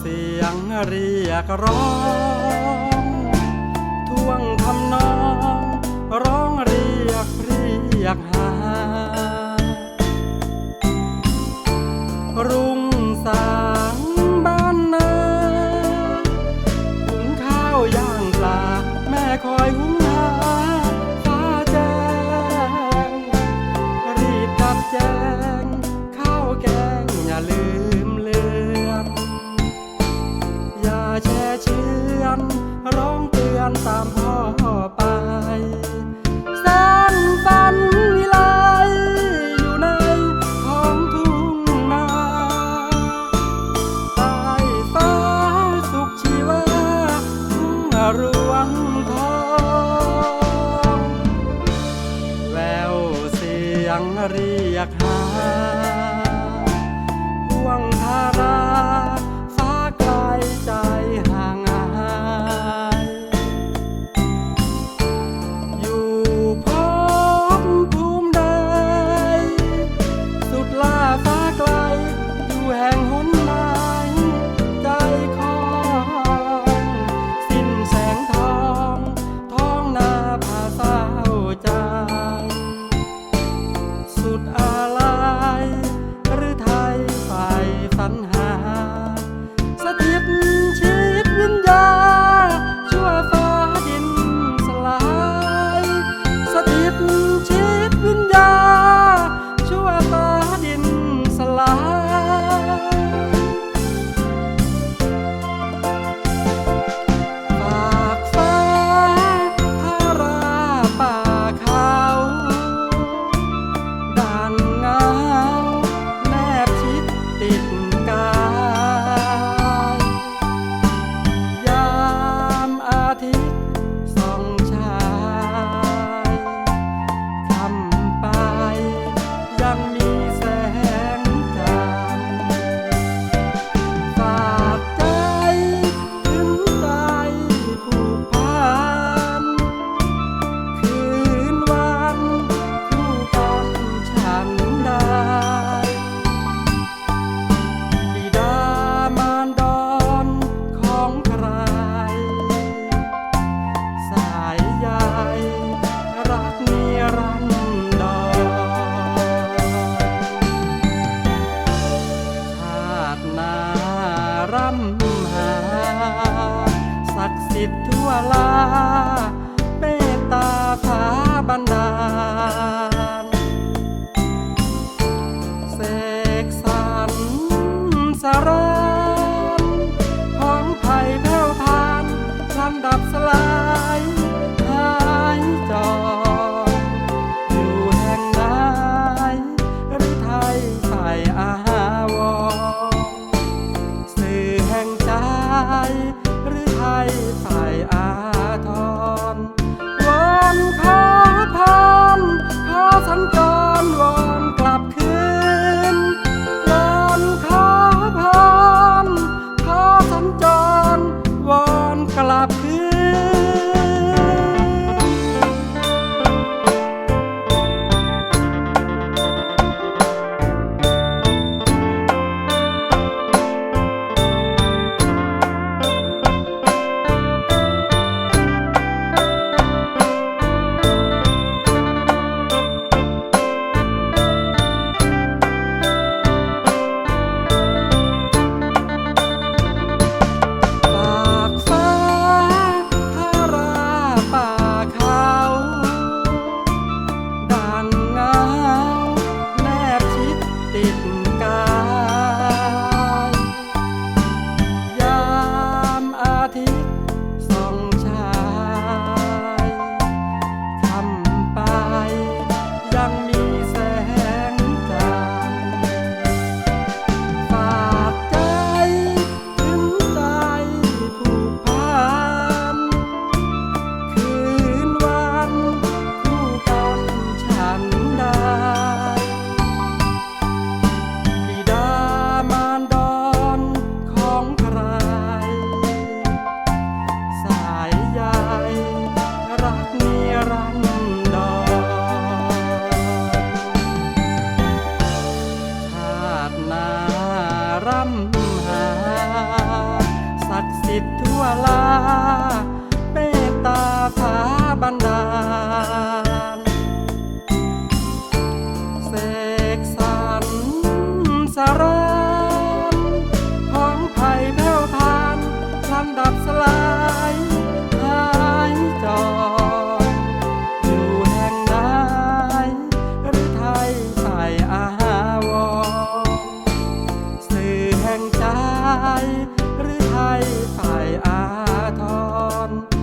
เสียงเรียกร้องท่วงทำนอง ร้องเรียกเรียกหา ร่ำหา ศักดิ์สิทธิ์ทั่วลาเมตตาผาบรรดา ยหรือไทยใส่อาทรวอนขาพานขาสัญจร ลาเมตตาสาบันดาลเสกสรรสารานของไผ่แผ่วพานพลันดับสลายหายจรอยู่แห่งใดหรือไทยใส่อาวรสื่อแห่งใจ ไฝ่ายอาทร